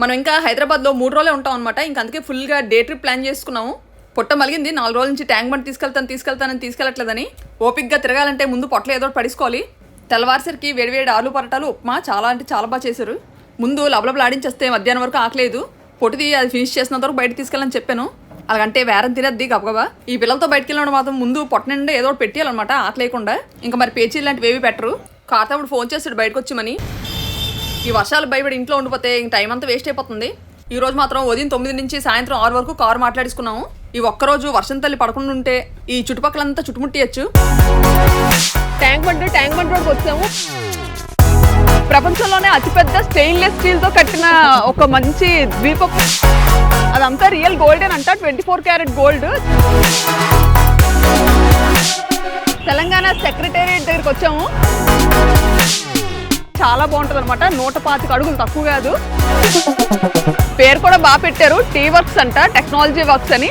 మనం ఇంకా హైదరాబాద్లో మూడు రోజులే ఉంటాం అనమాట ఇంకా అందుకే ఫుల్గా డే ట్రిప్ ప్లాన్ చేసుకున్నాము. పొట్ట మలిగింది. నాలుగు రోజుల నుంచి ట్యాంక్ బండ్ తీసుకెళ్తాను తీసుకెళ్తానని తీసుకెళ్ళట్లేదని ఓపిక్గా తిరగాలంటే ముందు పొట్టలు ఏదో ఒకటి పడుకోవాలి తెల్లవారిసరికి వేడివేడి ఆలు పరటాలు ఉప్మా చాలా అంటే చాలా బాగా చేశారు. ముందు లబలబలాడించేస్తే మధ్యాహ్నం వరకు ఆకలేదు. పొట్టిది అది ఫినిష్ చేసినంత వరకు బయట తీసుకెళ్ళని చెప్పాను. అలాగంటే వేరం తినద్ది గబగబా. ఈ పిల్లలతో బయటికి వెళ్ళడం మాత్రం ముందు పొట్ట నిండా ఏదో ఒకటి పెట్టేయాలన్నమాట ఆకలేకుండా ఇంకా మరి పేచీలు లాంటివి ఏవి పెట్టరు. కార్తమ్ముడు ఫోన్ చేస్తాడు బయటకు వచ్చి ఈ వర్షాలు భయపడి ఇంట్లో ఉండిపోతే ఇంక టైం అంతా వేస్ట్ అయిపోతుంది. ఈ రోజు మాత్రం ఉదయం తొమ్మిది నుంచి సాయంత్రం ఆరు వరకు కారు మాట్లాడేసుకున్నాము. ఈ ఒక్కరోజు వర్షం తల్లి పడకుండా ఉంటే ఈ చుట్టుపక్కలంతా చుట్టుముట్టియచ్చు. ట్యాంక్ బండ్ ట్యాంక్ బండ్ రోడ్కి వచ్చాము. ప్రపంచంలోనే అతిపెద్ద స్టెయిన్లెస్ స్టీల్తో కట్టిన ఒక మంచి ద్వీపం. అదంతా రియల్ గోల్డ్ అని అంట twenty four carat gold Telangana secretariat దగ్గరికి వచ్చాము. చాలా బాగుంటుంది అనమాట నూట పాతిక అడుగులు తక్కువ కాదు. పేరు కూడా బాగా పెట్టారు. టీ వర్క్స్ అంట టెక్నాలజీ వర్క్స్ అని.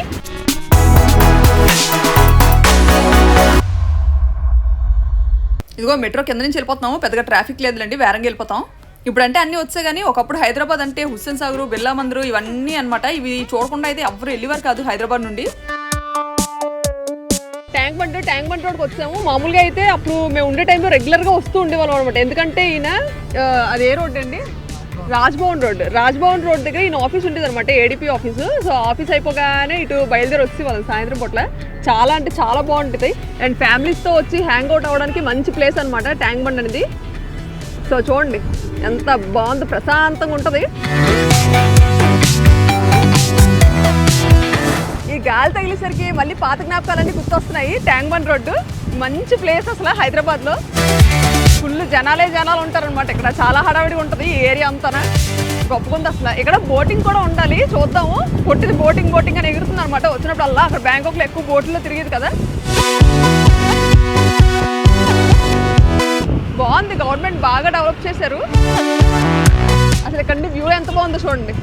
ఇదిగో మెట్రో కింద నుంచి వెళ్ళిపోతున్నాము. పెద్దగా ట్రాఫిక్ లేదులేండి వేరంగా వెళ్ళిపోతాం. ఇప్పుడు అంటే అన్ని వచ్చాయి కానీ ఒకప్పుడు హైదరాబాద్ అంటే హుస్సేన్ సాగర్ బిర్లా మందిర్ ఇవన్నీ అన్నమాట. ఇవి చూడకుండా అయితే ఎవ్వరు వెళ్ళేవారు కాదు హైదరాబాద్ నుండి. ట్యాంక్ బండ్ ట్యాంక్ బండ్ రోడ్కి వచ్చాము. మామూలుగా అయితే అప్పుడు మేము ఉండే టైంలో రెగ్యులర్గా వస్తూ ఉండేవాళ్ళం అనమాట ఎందుకంటే ఈయన అది ఏ రోడ్ అండి? రాజ్భవన్ రోడ్ రాజ్భవన్ రోడ్ దగ్గర ఈయన ఆఫీస్ ఉండేది అనమాట ఏడిపి ఆఫీసు. సో ఆఫీస్ అయిపోగానే ఇటు బయలుదేరి వచ్చి వాళ్ళం సాయంత్రం పూట్ల. చాలా అంటే చాలా బాగుంటుంది. అండ్ ఫ్యామిలీస్తో వచ్చి హ్యాంగ్ అవుట్ అవ్వడానికి మంచి ప్లేస్ అనమాట ట్యాంక్ బండ్ అనేది. సో చూడండి ఎంత బాగుంది ప్రశాంతంగా ఉంటుంది. గాలి తగిలేసరికి మళ్ళీ పాత జ్ఞాపకాలన్నీ గుర్తొస్తున్నాయి. Tank bund road. మంచి ప్లేస్ అసలు హైదరాబాద్లో. ఫుల్ జనాలే జనాలు ఉంటారనమాట ఇక్కడ. చాలా హడావిడిగా ఉంటుంది ఈ ఏరియా అంతా గొప్పగుంది అసలు. ఇక్కడ బోటింగ్ కూడా ఉండాలి. చూద్దాము. పొట్టిది బోటింగ్ బోటింగ్ అని ఎగురుతుంది అనమాట వచ్చినప్పుడు అలా అక్కడ బ్యాంకాక్లో ఎక్కువ బోట్లో తిరిగేది కదా. బాగుంది. గవర్నమెంట్ బాగా డెవలప్ చేశారు. అసలు ఇక్కడ వ్యూ ఎంత బాగుందో చూడండి.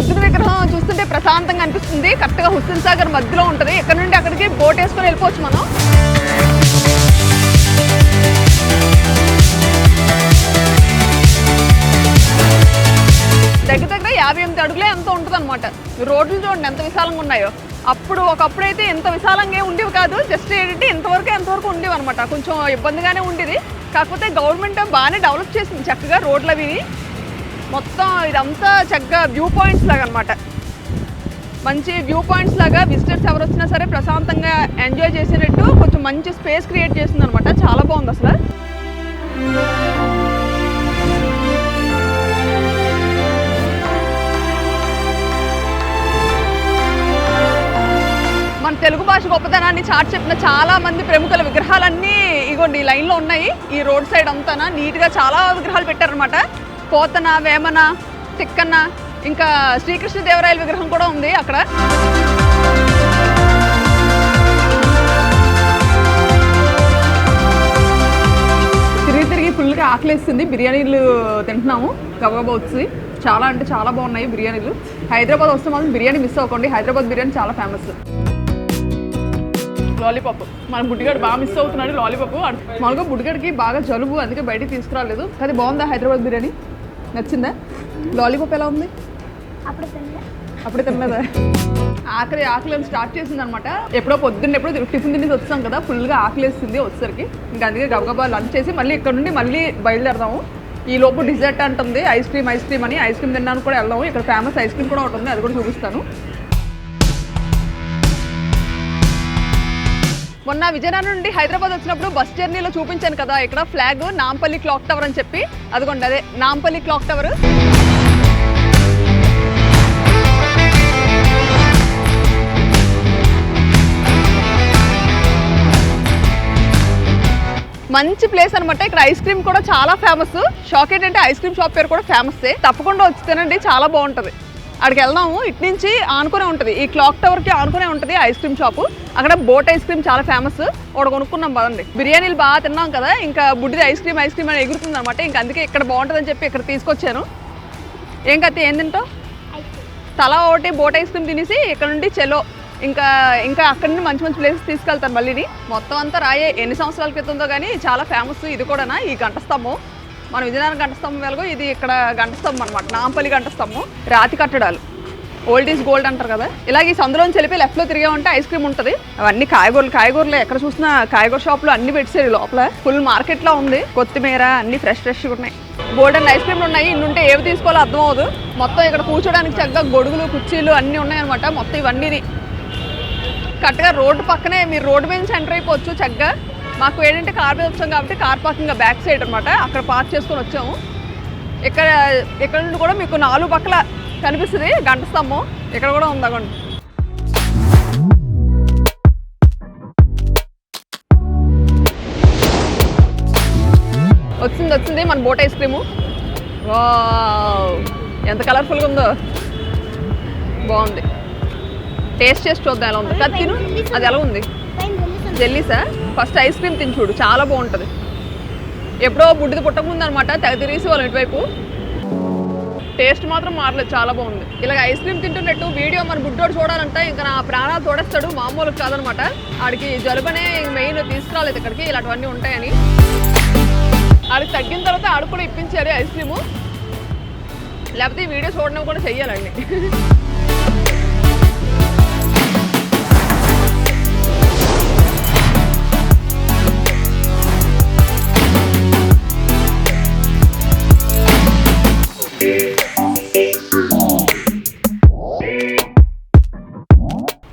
బుద్ధుడి విగ్రహం చూస్తుంటే ప్రశాంతంగా అనిపిస్తుంది. కరెక్ట్గా హుస్సేన్ సాగర్ మధ్యలో ఉంటుంది. ఇక్కడ నుండి అక్కడికి బోట్ వేసుకొని వెళ్ళిపోవచ్చు మనం. దగ్గర దగ్గర యాభై ఎనిమిది అడుగులే ఎంత ఉంటుంది అనమాట రోడ్లు చూడండి ఎంత విశాలంగా ఉన్నాయో. అప్పుడు ఒకప్పుడైతే ఎంత విశాలంగా ఉండేవి కాదు. జస్ట్ ఏంటంటే ఇంతవరకు ఎంతవరకు ఉండేవి అనమాట కొంచెం ఇబ్బందిగానే ఉండేది. కాకపోతే గవర్నమెంట్ బాగానే డెవలప్ చేసింది చక్కగా రోడ్లు అవి మొత్తం ఇదంతా చక్కగా వ్యూ పాయింట్స్ లాగా అనమాట మంచి వ్యూ పాయింట్స్ లాగా విజిటర్స్ ఎవరు వచ్చినా సరే ప్రశాంతంగా ఎంజాయ్ చేసేటట్టు కొంచెం మంచి స్పేస్ క్రియేట్ చేసింది అనమాట చాలా బాగుంది అసలు. మన తెలుగు భాష గొప్పతనాన్ని చాటి చెప్పిన చాలా మంది ప్రముఖుల విగ్రహాలన్నీ ఇగోండి ఈ లైన్లో ఉన్నాయి. ఈ రోడ్ సైడ్ అంతానా? నీట్గా చాలా విగ్రహాలు పెట్టారనమాట పోతన వేమన తిక్కన్న ఇంకా శ్రీకృష్ణదేవరాయల విగ్రహం కూడా ఉంది అక్కడ. తిరిగి తిరిగి ఫుల్గా ఆకలేస్తుంది. బిర్యానీలు తింటున్నాము. గబగబా వచ్చి. చాలా అంటే చాలా బాగున్నాయి బిర్యానీలు. హైదరాబాద్ వస్తే మాత్రం బిర్యానీ మిస్ అవ్వకండి. హైదరాబాద్ బిర్యానీ చాలా ఫేమస్ లాలీపాప్. మన బుడ్డిగాడు బాగా మిస్ అవుతున్నాడు లాలీపాప్. మనకు బుడ్డిగాడికి బాగా జలుబు అందుకే బయటికి తీసుకురాలేదు. అది బాగుందా హైదరాబాద్ బిర్యానీ? నచ్చిందా? లాలీపాప్ ఎలా ఉంది? అప్పుడు తినలేదా? ఆకలి ఆకలి స్టార్ట్ చేసింది అనమాట ఎప్పుడో పొద్దున్న ఎప్పుడో టిఫిన్ తినేసి వచ్చాం కదా ఫుల్గా ఆకలి వేస్తుంది వచ్చేసరికి. ఇంకా అందుకే గబగబా లంచ్ చేసి మళ్ళీ ఇక్కడ నుండి మళ్ళీ బయలుదేరదాము. ఈ లోపు డిజర్ట్ అంటుంది ఐస్ క్రీమ్ ఐస్ క్రీమ్ అని ఐస్ క్రీమ్ తినడానికి కూడా వెళ్దాము. ఇక్కడ ఫేమస్ ఐస్ క్రీమ్ కూడా ఉంటుంది అది కూడా చూపిస్తాను. మొన్న విజయనగరం నుండి హైదరాబాద్ వచ్చినప్పుడు బస్ జర్నీలో చూపించాను కదా ఇక్కడ ఫ్లాగ్ నాంపల్లి క్లాక్ టవర్ అని చెప్పి. అదిగోండి అదే నాంపల్లి క్లాక్ టవర్. మంచి ప్లేస్ అనమాట ఇక్కడ ఐస్ క్రీమ్ కూడా చాలా ఫేమస్. షాక్ ఏంటంటే ఐస్ క్రీమ్ షాప్ పేరు కూడా ఫేమస్ తప్పకుండా వచ్చి తినండి చాలా బాగుంటుంది. అక్కడికి వెళ్దాము ఇటు నుంచి ఆనుకునే ఉంటుంది. ఈ క్లాక్ టవర్కి ఆనుకునే ఉంటుంది ఐస్ క్రీమ్ షాపు. అక్కడ బోట్ ఐస్ క్రీమ్ చాలా ఫేమస్. ఒకటి కొనుక్కున్నాం బాగుంది బిర్యానీలు బాగా తిన్నాం కదా ఇంకా బుడ్డిది ఐస్ క్రీమ్ ఐస్ క్రీమ్ అని ఎగురుతుంది అనమాట ఇంకా అందుకే ఇక్కడ బాగుంటుందని చెప్పి ఇక్కడ తీసుకొచ్చాను. ఏం కత్తి ఏం తింటావు? తలా ఒకటి బోట్ ఐస్ క్రీమ్ తినేసి ఇక్కడ నుండి చెలో. ఇంకా ఇంకా అక్కడి నుండి మంచి మంచి ప్లేసెస్ తీసుకెళ్తాను మళ్ళీని. మొత్తం అంతా రాయే ఎన్ని సంవత్సరాల క్రితంతో కానీ చాలా ఫేమస్ ఇది కూడానా ఈ గంట స్తంభం మన విజయనగరం గంట స్తంభం వెలుగు ఇది ఇక్కడ గంట స్తంభం అనమాట నాంపల్లి గంట స్తంభం రాతి కట్టడాలు. ఓల్డ్ ఈజ్ గోల్డ్ అంటారు కదా. ఇలాగ ఈ సందులోంచి వెళ్ళి లెఫ్ట్లో తిరిగామంటే ఐస్ క్రీమ్ ఉంటుంది. అవన్నీ కాయగూరలు కాయగూరలు. ఎక్కడ చూసినా కాయగూర షాప్లో అన్ని పెట్టారు లోపల. ఫుల్ మార్కెట్లో ఉంది. కొత్తిమీర అన్ని ఫ్రెష్ ఫ్రెష్గా ఉన్నాయి. గోల్డెన్ ఐస్ క్రీమ్లు ఉన్నాయి. ఇన్ని ఉంటే ఏవి తీసుకోవాలో అర్థం అవ్వదు. మొత్తం ఇక్కడ కూర్చోడానికి చక్కగా గొడుగులు కుర్చీలు అన్నీ ఉన్నాయన్నమాట మొత్తం ఇవన్నీ కరెక్ట్గా రోడ్డు పక్కనే మీరు రోడ్డు మీద నుంచి ఎంటర్ అయిపోవచ్చు చక్కగా. మాకు ఏంటంటే కార్ మీద వచ్చాం కాబట్టి కార్ పార్కింగ్ బ్యాక్ సైడ్ అనమాట అక్కడ పార్క్ చేసుకొని వచ్చాము. ఇక్కడ ఇక్కడ నుండి కూడా మీకు నాలుగు పక్కల కనిపిస్తుంది గంట స్తంభం. ఇక్కడ కూడా ఉంది అగోండి. వచ్చింది వచ్చింది మన బోట్ ఐస్ క్రీము ఎంత కలర్ఫుల్గా ఉందో. బాగుంది. టేస్ట్ చేసి చూద్దాం ఎలా ఉంది. కదా తిను అది ఎలా ఉంది? జెల్లీసా ఫస్ట్ ఐస్ క్రీమ్ తిని చూడు చాలా బాగుంటుంది. ఎప్పుడో బుడ్డిది పుట్టకముందు అనమాట తెగ తిరిగేసి వాళ్ళు ఇటువైపు. టేస్ట్ మాత్రం మారలేదు చాలా బాగుంది. ఇలాగ ఐస్ క్రీమ్ తింటున్నట్టు వీడియో మన బుడ్డోడు చూడాలంటే ఇంకా నా ప్రాణాలు తోడేస్తాడు మామూలు కాదనమాట. ఆడికి జలుబనే మెయిన్ తీసుకురాలేదు ఇక్కడికి ఇలాంటివన్నీ ఉంటాయని. ఆడికి తగ్గిన తర్వాత ఆడు కూడా ఇప్పించారు ఐస్ క్రీము. లేకపోతే ఈ వీడియో చూడడం కూడా చెయ్యాలండి.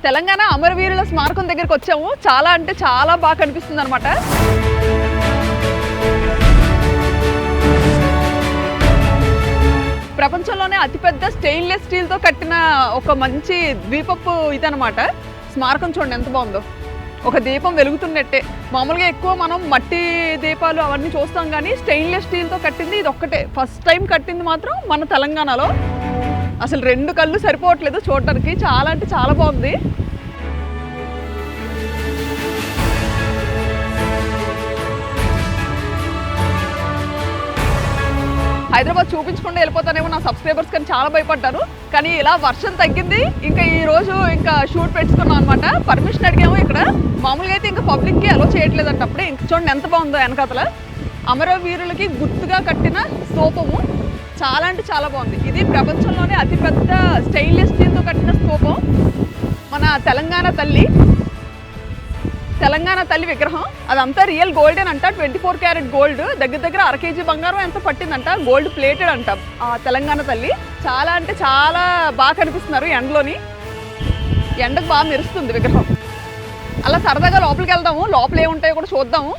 తెలంగాణ అమరవీరుల స్మారకం దగ్గరికి వచ్చాము. చాలా అంటే చాలా బాగా కనిపిస్తుంది అనమాట ప్రపంచంలోనే అతిపెద్ద స్టెయిన్లెస్ స్టీల్తో కట్టిన ఒక మంచి ద్వీపపు ఇదనమాట స్మారకం చూడండి ఎంత బాగుందో. ఒక దీపం వెలుగుతున్నట్టే. మామూలుగా ఎక్కువ మనం మట్టి దీపాలు అవన్నీ చూస్తాం కానీ స్టెయిన్లెస్ స్టీల్తో కట్టింది ఇది ఒక్కటే ఫస్ట్ టైం కట్టింది మాత్రం మన తెలంగాణలో. అసలు రెండు కళ్ళు సరిపోవట్లేదు చూడటానికి చాలా అంటే చాలా బాగుంది. హైదరాబాద్ చూపించకుండా వెళ్ళిపోతానేమో నా సబ్స్క్రైబర్స్ కానీ చాలా భయపడ్డారు. కానీ ఇలా వర్షం తగ్గింది. ఇంకా ఈ రోజు ఇంకా షూట్ పెట్టుకున్నాం అనమాట పర్మిషన్ అడిగాము ఇక్కడ. మామూలుగా అయితే ఇంకా పబ్లిక్కి అలో చేయట్లేదంట అప్పుడే. ఇంక చూడండి ఎంత బాగుందో వెనకతల. అమరవీరులకి గుర్తుగా కట్టిన స్తూపము. చాలా అంటే చాలా బాగుంది. ఇది ప్రపంచంలోనే అతిపెద్ద స్టెయిన్లెస్ స్టీల్తో కట్టిన స్తూపం. మన తెలంగాణ తల్లి. తెలంగాణ తల్లి విగ్రహం. అదంతా రియల్ గోల్డెన్ అంట. ట్వంటీ ఫోర్ క్యారెట్ గోల్డ్ దగ్గర దగ్గర అర కేజీ బంగారం ఎంత పట్టిందంట? గోల్డ్ ప్లేటెడ్ అంట. ఆ తెలంగాణ తల్లి చాలా అంటే చాలా బాగా కనిపిస్తున్నారు ఎండలోని. ఎండకు బాగా మెరుస్తుంది విగ్రహం. అలా సరదాగా లోపలికి వెళ్దాము. లోపల ఏముంటాయో కూడా చూద్దాము.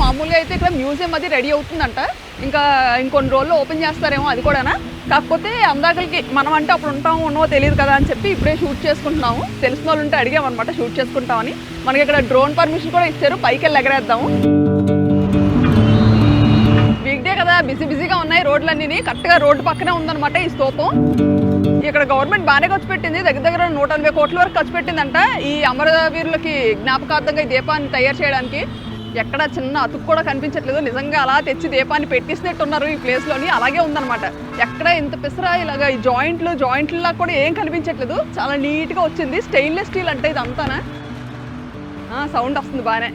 మామూలుగా అయితే ఇక్కడ మ్యూజియం అది రెడీ అవుతుందంట. ఇంకా ఇంకొన్ని రోజుల్లో ఓపెన్ చేస్తారేమో అది కూడానా. కాకపోతే అందాకలకి మనం అంటే అప్పుడు ఉంటాము ఉన్నవో తెలియదు కదా అని చెప్పి ఇప్పుడే షూట్ చేసుకుంటున్నాము. తెలిసిన వాళ్ళు ఉంటే అడిగామన్నమాట షూట్ చేసుకుంటామని. మనకి ఇక్కడ డ్రోన్ పర్మిషన్ కూడా ఇచ్చారు. పైకి వెళ్ళి ఎగరేద్దాము. వీక్డే కదా బిజీ బిజీగా ఉన్నాయి రోడ్లన్నీ కరెక్ట్గా రోడ్డు పక్కనే ఉందన్నమాట ఈ స్తూపం. ఇక్కడ గవర్నమెంట్ బాగానే ఖర్చు పెట్టింది. దగ్గర దగ్గర నూట ఎనభై కోట్ల వరకు ఖర్చు పెట్టిందంట ఈ అమరవీరులకి జ్ఞాపకార్థంగా ఈ దీపాన్ని తయారు చేయడానికి. ఎక్కడ చిన్న అతుకు కూడా కనిపించట్లేదు. నిజంగా అలా తెచ్చి దీపాన్ని పెట్టేసినట్టు ఉన్నారు ఈ ప్లేస్లోని అలాగే ఉందన్నమాట. ఎక్కడ ఇంత పిసరా ఇలాగా ఈ జాయింట్లు జాయింట్లా కూడా ఏం కనిపించట్లేదు. చాలా నీట్గా వచ్చింది. స్టెయిన్లెస్ స్టీల్ అంటే ఇది అంతానా సౌండ్ వస్తుంది బాగానే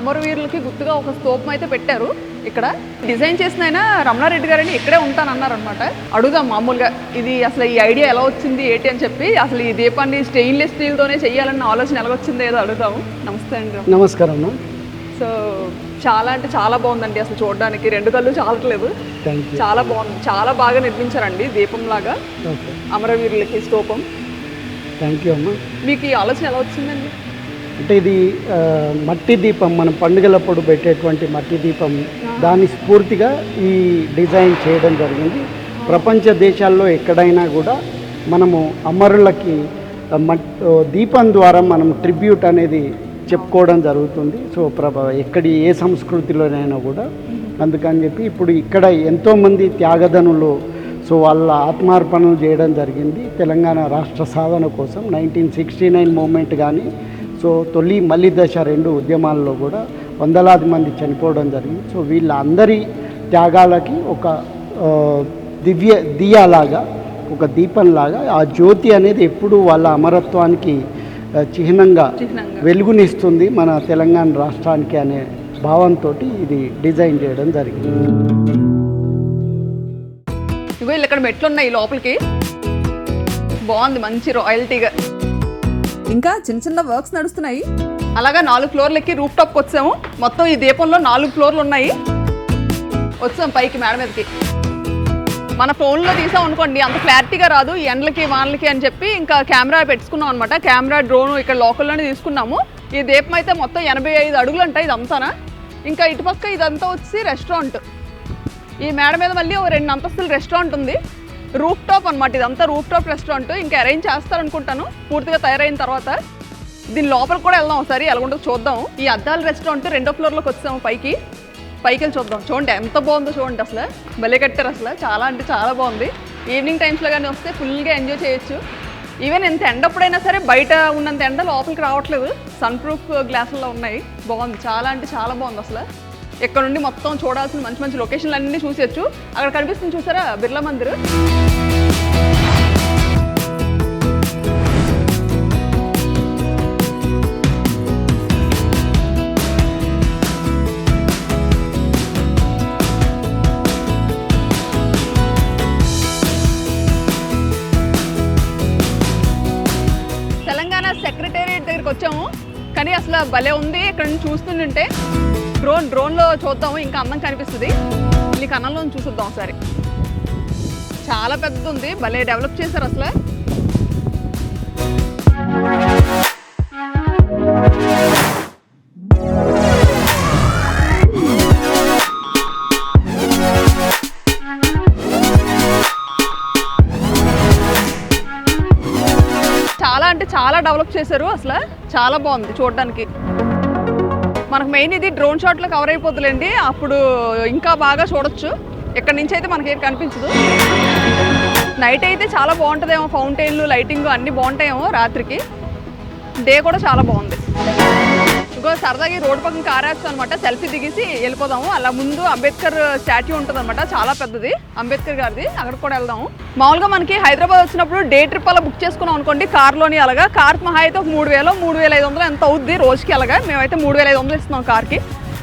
అమరవీరులకి గుర్తుగా ఒక స్తూపం అయితే పెట్టారు. ఇక్కడ డిజైన్ చేసిన ఆయన రమణారెడ్డి గారని ఇక్కడే ఉంటానన్నారు అనమాట అడుగుదాం మామూలుగా ఇది అసలు ఈ ఐడియా ఎలా వచ్చింది ఏంటి అని చెప్పి అసలు ఈ దీపాన్ని స్టెయిన్లెస్ స్టీల్తోనే చేయాలన్న ఆలోచన ఎలా వచ్చిందో ఏదో అడుగుదాము నమస్తే అండి. నమస్కారం సో చాలా అంటే చాలా బాగుందండి అసలు చూడడానికి. రెండు కళ్ళు చాలట్లేదు. చాలా బాగుంది. చాలా బాగా నిర్మించారండి దీపం లాగా అమరవీరులకి స్తూపం. థ్యాంక్ యూ అమ్మా మీకు ఈ ఆలోచన ఎలా వచ్చిందండి? అంటే ఇది మట్టి దీపం మనం పండుగలప్పుడు పెట్టేటువంటి మట్టి దీపం దాని స్ఫూర్తిగా ఈ డిజైన్ చేయడం జరిగింది. ప్రపంచ దేశాల్లో ఎక్కడైనా కూడా మనము అమరులకి దీపం ద్వారా మనం ట్రిబ్యూట్ అనేది చెప్పుకోవడం జరుగుతుంది. సో ప్రభ ఎక్కడి ఏ సంస్కృతిలోనైనా కూడా. అందుకని చెప్పి ఇప్పుడు ఇక్కడ ఎంతోమంది త్యాగధనులు సో వాళ్ళ ఆత్మార్పణలు చేయడం జరిగింది. తెలంగాణ రాష్ట్ర సాధన కోసం నైన్టీన్ సిక్స్టీ నైన్ మూమెంట్ కానీ సో తొలి మల్లి దశ రెండు ఉద్యమాల్లో కూడా వందలాది మంది చనిపోవడం జరిగింది. సో వీళ్ళందరి త్యాగాలకి ఒక దివ్య దియాలాగా ఒక దీపంలాగా ఆ జ్యోతి అనేది ఎప్పుడు వాళ్ళ అమరత్వానికి చిహ్నంగా. వెలుగునిస్తుంది మన తెలంగాణ రాష్ట్రానికి అనే భావంతో ఇది డిజైన్ చేయడం జరిగింది. ఇగో ఇక్కడ మెట్లు ఉన్నాయి లోపలికి. బాగుంది మంచి రాయల్టీగా ఇంకా చిన్న చిన్న వర్క్స్ నడుస్తున్నాయి. అలాగా నాలుగు ఫ్లోర్లకి రూఫ్ టాప్కి వచ్చాము. మొత్తం ఈ దీపంలో నాలుగు ఫ్లోర్లు ఉన్నాయి. వచ్చాం పైకి మేడ మీదకి. మన ఫోన్లో తీసాం అనుకోండి అంత క్లారిటీగా రాదు. ఎండ్లకి ఎండలకి వానలకి అని చెప్పి ఇంకా కెమెరా పెట్టుకున్నాం అనమాట కెమెరా డ్రోన్ ఇక్కడ లోకల్లోనే తీసుకున్నాము. ఈ దీపం అయితే మొత్తం ఎనభై ఐదు అడుగులు అంట ఇదంతానా ఇంకా ఇటుపక్క ఇదంతా వచ్చి రెస్టారెంట్ ఈ మేడ మీద మళ్ళీ ఒక రెండు అంతస్తుల రెస్టారెంట్ ఉంది. రూఫ్ టాప్ అనమాట ఇదంతా రూఫ్ టాప్ రెస్టారెంట్ ఇంకా అరేంజ్ చేస్తారనుకుంటాను. పూర్తిగా తయారైన తర్వాత దీని లోపల కూడా వెళ్దాం ఒకసారి ఎలాగుంటో చూద్దాం. ఈ అద్దాల రెస్టారెంట్ రెండో ఫ్లోర్లోకి వచ్చాము పైకి. పైకి వెళ్ళి చూద్దాం. చూడండి ఎంత బాగుందో చూడండి అసలు. భలే కట్టారు అసలు. చాలా అంటే చాలా బాగుంది. ఈవినింగ్ టైమ్స్లో కానీ వస్తే ఫుల్గా ఎంజాయ్ చేయొచ్చు. ఈవెన్ ఎంత ఎండ ఎప్పుడైనా సరే బయట ఉన్నంత ఎండ లోపలికి రావట్లేదు. సన్ ప్రూఫ్ గ్లాసుల్లో ఉన్నాయి. బాగుంది. చాలా అంటే చాలా బాగుంది అసలు. ఇక్కడ నుండి మొత్తం చూడాల్సిన మంచి మంచి లొకేషన్లు అన్నీ చూసేయచ్చు. అక్కడ కనిపిస్తుంది చూసారా? బిర్లా మందిర్. తెలంగాణ సెక్రటేరియట్ దగ్గరికి వచ్చాము. కానీ అసలు భలే ఉంది ఇక్కడ నుంచి చూస్తుంటే. డ్రోన్ డ్రోన్లో చూద్దాము. ఇంకా అందం కనిపిస్తుంది. ఈ కన్నంలో చూసిద్దాం ఒకసారి. చాలా పెద్ద ఉంది భలే డెవలప్ చేశారు అసలు. చాలా అంటే చాలా డెవలప్ చేశారు అసలు. చాలా బాగుంది చూడడానికి. మనకు మెయిన్ ఇది డ్రోన్ షాట్లో కవర్ అయిపోతుందండి. అప్పుడు ఇంకా బాగా చూడొచ్చు. ఇక్కడ నుంచి అయితే మనకి కనిపించదు. నైట్ అయితే చాలా బాగుంటుందేమో ఫౌంటైన్లు లైటింగ్ అన్నీ బాగుంటాయేమో రాత్రికి. డే కూడా చాలా బాగుంది. ఇంకో సరదాగా రోడ్ రోడ్డు పక్కన కార్ యాక్స్ అనమాట సెల్ఫీ దిగేసి వెళ్ళిపోదాము. అలా ముందు అంబేద్కర్ uh, స్టాట్యూ ఉంటుంది అనమాట చాలా పెద్దది. అంబేద్కర్ గారిది. అక్కడ కూడా వెళ్దాము. మామూలుగా మనకి హైదరాబాద్ వచ్చినప్పుడు డే ట్రిప్ అలా బుక్ చేసుకున్నాం అనుకోండి కార్లోని అలాగా. కార్ మహా అయితే ఒక మూడు వేలు మూడు వేల ఐదు వందలు ఎంత అవుద్ది? రోజుకి అలాగా. మేమైతే మూడు వేల ఐదు వందలు ఇస్తున్నాం కార్కి.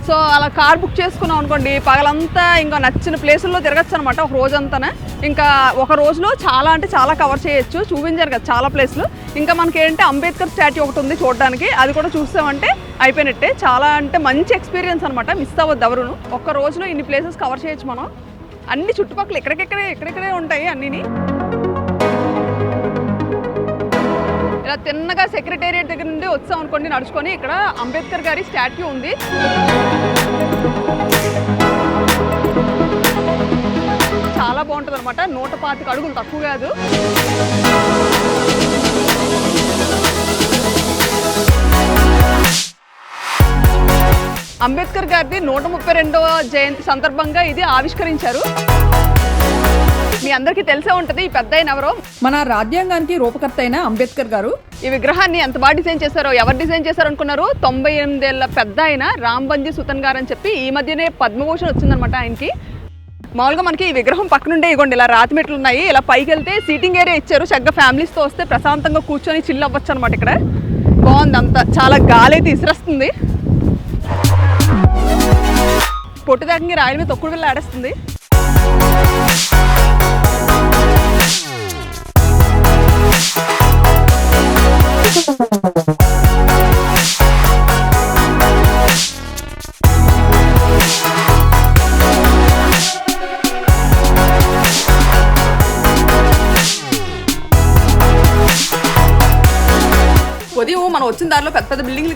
సో అలా కార్ బుక్ చేసుకున్నాం అనుకోండి పగలంతా ఇంకా నచ్చిన ప్లేసుల్లో తిరగచ్చు అనమాట ఒక రోజంతానే. ఇంకా ఒక రోజులో చాలా అంటే చాలా కవర్ చేయొచ్చు చూపించారు కదా చాలా ప్లేస్లు ఇంకా మనకి ఏంటంటే అంబేద్కర్ స్టాట్యూ ఒకటి ఉంది చూడడానికి అది కూడా చూసామంటే అయిపోయినట్టే. చాలా అంటే మంచి ఎక్స్పీరియన్స్ అనమాట మిస్ అవ్వద్దు ఎవరును. ఒక్క రోజులో ఇన్ని ప్లేసెస్ కవర్ చేయొచ్చు మనం. అన్ని చుట్టుపక్కల ఎక్కడికెక్కడే ఎక్కడెక్కడే ఉంటాయి అన్నిని. ఇలా తిన్నగా సెక్రటేరియట్ దగ్గర నుండి వచ్చాం అనుకోండి నడుచుకొని ఇక్కడ అంబేద్కర్ గారి స్టాట్యూ ఉంది. చాలా బాగుంటుంది అనమాట నూట పాతిక అడుగులు తక్కువ కాదు. అంబేద్కర్ గారిది నూట ముప్పై రెండవ జయంతి సందర్భంగా ఇది ఆవిష్కరించారు. మీ అందరికీ తెలిసే ఉంటది ఈ పెద్ద ఎవరో. మన రాజ్యాంగానికి రూపకర్త అయిన అంబేద్కర్ గారు. ఈ విగ్రహాన్ని ఎంత బాగా డిజైన్ చేశారో ఎవరు డిజైన్ చేశారు అనుకున్నారు తొంభై ఎనిమిదేళ్ళ పెద్ద ఆయన రాంబంజీ సుతన్ గారు అని చెప్పి ఈ మధ్యనే పద్మభూషణ్ వచ్చిందనమాట ఆయనకి. మామూలుగా మనకి ఈ విగ్రహం పక్కన ఉండే ఇగోండి ఇలా రాతి మెట్లు ఉన్నాయి ఇలా పైకి వెళ్తే సీటింగ్ ఏరియా ఇచ్చారు చక్కగా ఫ్యామిలీస్తో వస్తే ప్రశాంతంగా కూర్చొని చిల్ అవ్వచ్చు అనమాట ఇక్కడ. బాగుంది అంతా చాలా గాలి అయితే ఇసిరేస్తుంది పొట్టు దాకా రాయల మీద తొక్కుడు వెళ్ళి ఆడేస్తుంది. ఉదయం మనం వచ్చిన దారిలో పెద్ద పెద్ద బిల్డింగ్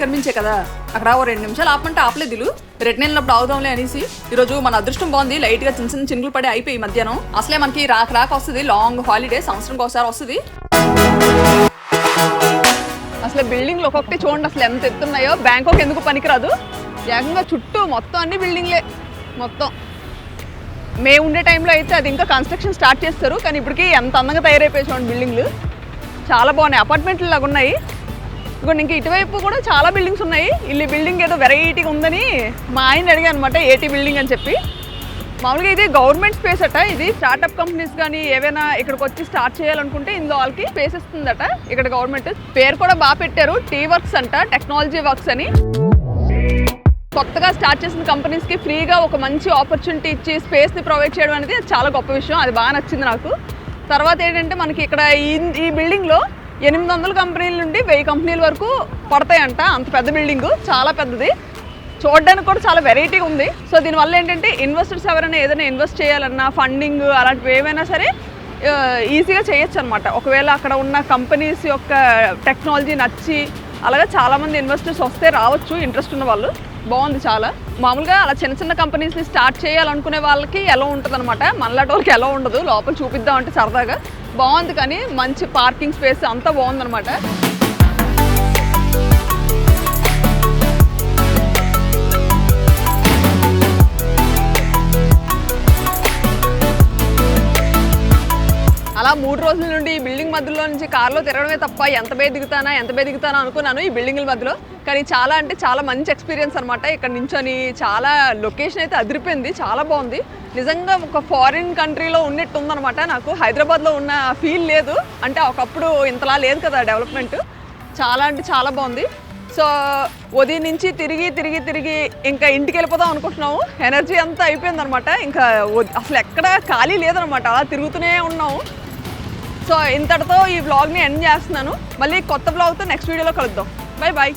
కదా? అక్కడ ఓ రెండు నిమిషాలు ఆపమంటే ఆపలేదు రిటర్న్ వెళ్ళినప్పుడు ఆగుదాంలే అనేసి. ఈరోజు మన అదృష్టం బాగుంది. లైట్గా చిన్న చిన్న చినుకులు పడి అయిపోయి మధ్యాహ్నం. అసలే మనకి రాక రాక వస్తుంది. లాంగ్ హాలిడే సంవత్సరంకి ఒకసారి వస్తుంది. అసలు బిల్డింగ్లు ఒక్కొక్కటి చూడండి. అసలు ఎంత ఎత్తున్నాయో. బ్యాంకాక్ ఎందుకు పనికిరాదు? ఏకంగా చుట్టూ మొత్తం అన్ని బిల్డింగ్లే మొత్తం. మేము ఉండే టైంలో అయితే అది ఇంకా కన్స్ట్రక్షన్ స్టార్ట్ చేస్తారు. కానీ ఇప్పటికి ఎంత అందంగా తయారైపోయి చూడండి బిల్డింగ్లు చాలా బాగున్నాయి. అపార్ట్మెంట్లు లాగా ఉన్నాయి. ఇదిగోండి ఇంకా ఇటువైపు కూడా చాలా బిల్డింగ్స్ ఉన్నాయి. ఇల్లు బిల్డింగ్ ఏదో వెరైటీగా ఉందని మా ఆయన అడిగా అనమాట ఏటీ బిల్డింగ్ అని చెప్పి. మామూలుగా ఇది గవర్నమెంట్ స్పేస్ అట. ఇది స్టార్ట్అప్ కంపెనీస్ కానీ ఏవైనా ఇక్కడికి వచ్చి స్టార్ట్ చేయాలనుకుంటే ఇందులో వాళ్ళకి స్పేస్ ఇస్తుందట. ఇక్కడ గవర్నమెంట్ పేరు కూడా బాగా పెట్టారు. టీ వర్క్స్ అంట టెక్నాలజీ వర్క్స్ అని. కొత్తగా స్టార్ట్ చేసిన కంపెనీస్కి ఫ్రీగా ఒక మంచి ఆపర్చునిటీ ఇచ్చి స్పేస్ని ప్రొవైడ్ చేయడం అనేది చాలా గొప్ప విషయం. అది బాగా నచ్చింది నాకు. తర్వాత ఏంటంటే మనకి ఇక్కడ ఈ ఈ బిల్డింగ్లో ఎనిమిది వందల కంపెనీల నుండి వెయ్యి కంపెనీల వరకు పడతాయంట. అంత పెద్ద బిల్డింగ్ చాలా పెద్దది. చూడడానికి కూడా చాలా వెరైటీగా ఉంది. సో దీనివల్ల ఏంటంటే ఇన్వెస్టర్స్ ఎవరైనా ఏదైనా ఇన్వెస్ట్ చేయాలన్నా ఫండింగ్ అలాంటివి ఏమైనా సరే ఈజీగా చేయొచ్చు అనమాట ఒకవేళ అక్కడ ఉన్న కంపెనీస్ యొక్క టెక్నాలజీ నచ్చి అలాగే చాలామంది ఇన్వెస్టర్స్ వస్తే రావచ్చు ఇంట్రెస్ట్ ఉన్న వాళ్ళు. బాగుంది చాలా. మామూలుగా అలా చిన్న చిన్న కంపెనీస్ని స్టార్ట్ చేయాలనుకునే వాళ్ళకి ఎలా ఉంటుంది అనమాట మనలాంటి వాళ్ళకి ఎలా ఉండదు. లోపల చూపిద్దాం అంటే సరదాగా. బాగుంది కానీ మంచి పార్కింగ్ స్పేస్ అంతా బాగుందన్నమాట. అలా మూడు రోజుల నుండి ఈ బిల్డింగ్ మధ్యలో నుంచి కార్లో తిరగడమే తప్ప ఎంత బే దిగుతానా ఎంత బే దిగుతానా అనుకున్నాను ఈ బిల్డింగ్ల మధ్యలో. కానీ చాలా అంటే చాలా మంచి ఎక్స్పీరియన్స్ అనమాట ఇక్కడ నించొని చాలా లొకేషన్ అయితే అదిరిపోయింది చాలా బాగుంది. నిజంగా ఒక ఫారిన్ కంట్రీలో ఉన్నట్టు ఉందన్నమాట. నాకు హైదరాబాద్లో ఉన్న ఫీల్ లేదు. అంటే ఒకప్పుడు ఇంతలా లేదు కదా డెవలప్మెంట్. చాలా అంటే చాలా బాగుంది. సో ఉదయం నుంచి తిరిగి తిరిగి తిరిగి ఇంకా ఇంటికి వెళ్ళిపోదాం అనుకుంటున్నాము. ఎనర్జీ అంతా అయిపోయిందనమాట ఇంకా అసలు ఎక్కడ ఖాళీ లేదనమాట అలా తిరుగుతూనే ఉన్నాము. సో ఇంతటితో ఈ వ్లాగ్ని ఎండ్ చేస్తున్నాను. మళ్ళీ కొత్త వ్లాగ్తో నెక్స్ట్ వీడియోలో కలుద్దాం. Bye bye